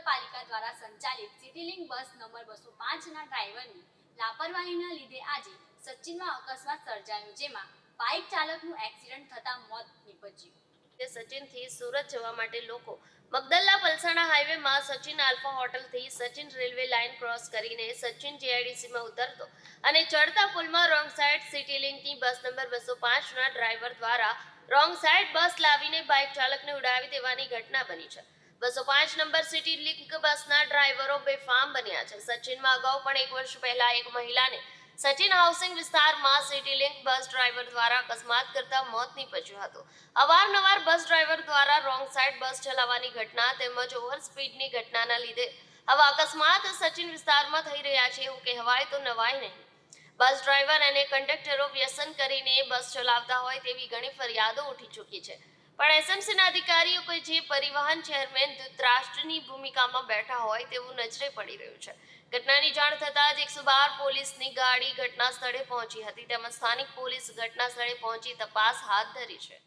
નગરપાલિકા દ્વારા સંચાલિત સિટીલિંક બસ નંબર બસો પાંચના ડ્રાઈવરની લાપરવાહીના લીધે આજે સચિનમાં અકસ્માત સર્જાયો, જેમાં બાઇક ચાલકનું એક્સિડન્ટ થતાં મોત નિપજ્યું. સચિનથી સુરત જવા માટે લોકો મગદલ્લા પલસાણા હાઈવેમાં સચિન આલ્ફા હોટલથી સચિન રેલવે લાઇન ક્રોસ કરીને સચિન જીઆઈડીસીમાં ઉતરતો અને ચડતા પુલમાં રોંગ સાઈડ સિટી લિંકની બસ નંબર બસો પાંચના ડ્રાઈવર દ્વારા રોંગ સાઈડ બસ લાવીને બાઇક ચાલકને ઉડાવી દેવાની ઘટના બની છે. બસો પાંચ નંબર સિટી લિંક બસના ડ્રાઈવરો બેફામ બન્યા છે. સચિનમાં અગાઉ પણ એક વર્ષ પહેલા એક મહિલાને સચિન હાઉસિંગ વિસ્તારમાં સિટી લિંક બસ ડ્રાઈવર દ્વારા અકસ્માત કરતા મોત નીપજ્યું હતું. અવારનવાર બસ ડ્રાઈવર દ્વારા રોંગ સાઈડ બસ ચલાવવાની ઘટના તેમજ ઓવર સ્પીડની ઘટનાના લીધે આવા અકસ્માત સચિન વિસ્તારમાં થઈ રહ્યા છે એવું કહેવાય તો નવાય નહીં. બસ ડ્રાઈવર અને કંડક્ટરો વ્યસન કરીને બસ ચલાવતા હોય તેવી ઘણી ફરિયાદો ઉઠી ચૂકી છે. પણ એસએમસીના અધિકારીઓ કે જે પરિવહન ચેરમેન ધૃતરાષ્ટ્રની ભૂમિકામાં બેઠા હોય તેવું નજરે પડી રહ્યું છે. ઘટનાની જાણ થતાં જ એકસો બાર પોલીસની ગાડી ઘટના સ્થળે પહોંચી હતી. તેમજ સ્થાનિક પોલીસ ઘટના સ્થળે પહોંચી તપાસ હાથ ધરી છે.